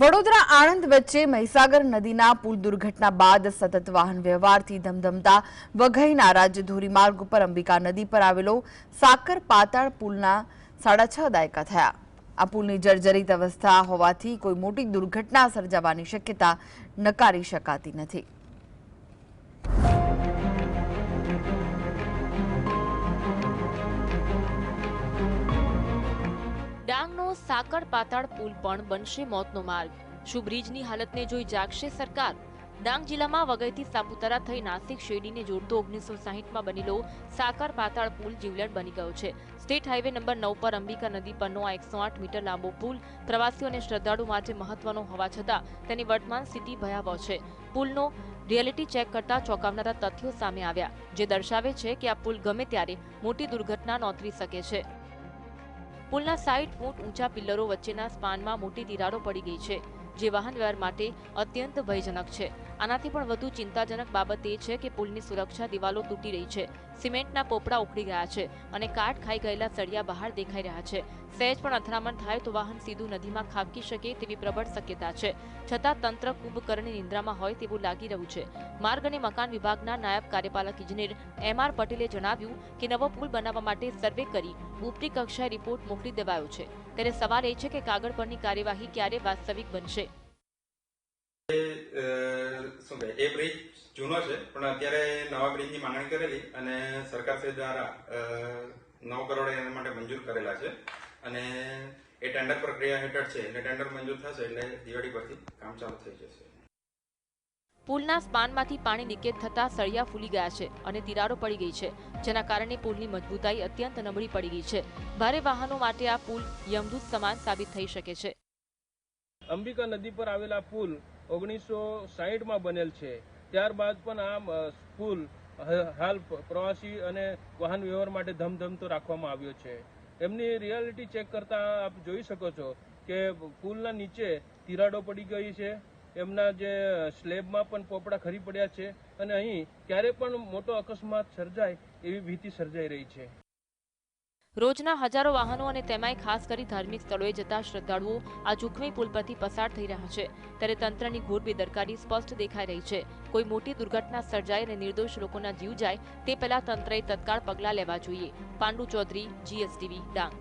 વડોદરા આણંદ વચ્ચે મહીસાગર નદીના પુલ દુર્ઘટના બાદ સતત વાહન વ્યવહારથી ધમધમતા વઘઈના રાજ્ય ધોરીમાર્ગ ઉપર અંબિકા નદી પર આવેલો સાકર પાતાળ પુલના સાડા છ દાયકા થયા. આ પુલની જર્જરિત અવસ્થા હોવાથી કોઈ મોટી દુર્ઘટના સર્જાવાની શક્યતા નકારી શકાતી નથી. સાકર પાતાળ પુલ પણ બનશે મોતનો માર્ગ. શું બ્રિજની હાલતને જોઈ જાગશે સરકાર? ડાંગ જિલ્લામાં વગઈથી સાપુતારા થઈ નાસિક શેરડીને જોડતો ઓગણીસો સાહીઠમાં બનેલો સાકર પાતાળ પુલ જીવલેણ બની ગયો છે. સ્ટેટ હાઈવે નંબર નવ પર અંબિકા નદી પરનો આ એકસો આઠ મીટર લાંબો પુલ પ્રવાસીઓ અને શ્રદ્ધાળુ માટે મહત્વનો હોવા છતાં તેની વર્તમાન સ્થિતિ ભયાવહ છે. પુલનો રિયાલિટી ચેક કરતા ચોંકાવનારા તથ્યો સામે આવ્યા, જે દર્શાવે છે કે આ પુલ ગમે ત્યારે મોટી દુર્ઘટના નોતરી શકે છે. પુલના સાઈઠ ફૂટ ઊંચા પિલ્લરો વચ્ચેના સ્પાનમાં મોટી તિરાડો પડી ગઈ છે, જે વાહન વ્યવહાર માટે અત્યંત ભયજનક છે. આનાથી પણ વધુ ચિંતાજનક બાબત એ છે કે પુલની સુરક્ષા દિવાલો તૂટી રહી છે. સિમેન્ટના પોપડા ઉખડી ગયા છે અને કાટ ખાઈ ગયેલા સળિયા બહાર દેખાઈ રહ્યા છે. સહેજ પણ અથડામણ થાય તો વાહન સીધું નદીમાં ખાબકી શકે તેવી પ્રબળ શક્યતા છે. છતાં તંત્ર કુંભકર્ણની નિંદ્રામાં હોય તેવું લાગી રહ્યું છે. માર્ગ અને મકાન વિભાગના નાયબ કાર્યપાલક ઇજનેર એમ આર પટેલે જણાવ્યું કે નવો પુલ બનાવવા માટે સર્વે કરી ઉપરી કક્ષાએ રિપોર્ટ મોકલી દેવાયો છે. ત્યારે સવાલ એ છે કે કાગળ પરની કાર્યવાહી ક્યારે વાસ્તવિક બનશે? શું કહે એ બ્રિજ જૂનો છે પણ અત્યારે નવા બ્રિજની માંગણી કરેલી અને સરકારશ્રી દ્વારા નવ કરોડ એના માટે મંજૂર કરેલા છે. અને એ ટેન્ડર પ્રક્રિયા હેઠળ છે એટલે ટેન્ડર મંજૂર થશે એટલે દિવાળી પરથી કામ ચાલુ થઈ જશે. પુલના સ્પાનમાંથી પાણી લીકેજ થતા સળિયા ફૂલી ગયા છે અને તિરાડો પડી ગઈ છે જેના કારણે પુલની મજબૂતાઈ અત્યંત નબળી પડી ગઈ છે. ભારે વાહનો માટે આ પુલ યમદૂત સમાન સાબિત થઈ શકે છે. અંબિકા નદી પર આવેલા પુલ ઓગણીસો સાહીઠમાં બનેલ છે. ત્યારબાદ પણ આ સ્કૂલ હાલ પ્રવાસી અને વાહન વ્યવહાર માટે ધમધમતો રાખવામાં આવ્યો છે. એમની રિયાલિટી ચેક કરતા આપ જોઈ શકો છો કે પુલના નીચે તિરાડો પડી ગઈ છે. એમના જે સ્લેબમાં પણ પોપડા ખરી પડ્યા છે અને અહીં ક્યારે પણ મોટો અકસ્માત સર્જાય એવી ભીતિ સર્જાઈ રહી છે. રોજના હજારો વાહનો અને તેમાંય ખાસ કરી ધાર્મિક સ્થળોએ જતા શ્રદ્ધાળુઓ આ જોખમી પુલ પરથી પસાર થઈ રહ્યા છે. ત્યારે તંત્રની ઘોર બેદરકારી સ્પષ્ટ દેખાઈ રહી છે. કોઈ મોટી દુર્ઘટના સર્જાય અને નિર્દોષ લોકોના જીવ જાય, તે પહેલા તંત્રએ તત્કાળ પગલાં લેવા જોઈએ. પાંડુ ચૌધરી જીએસટીવી ડાંગ.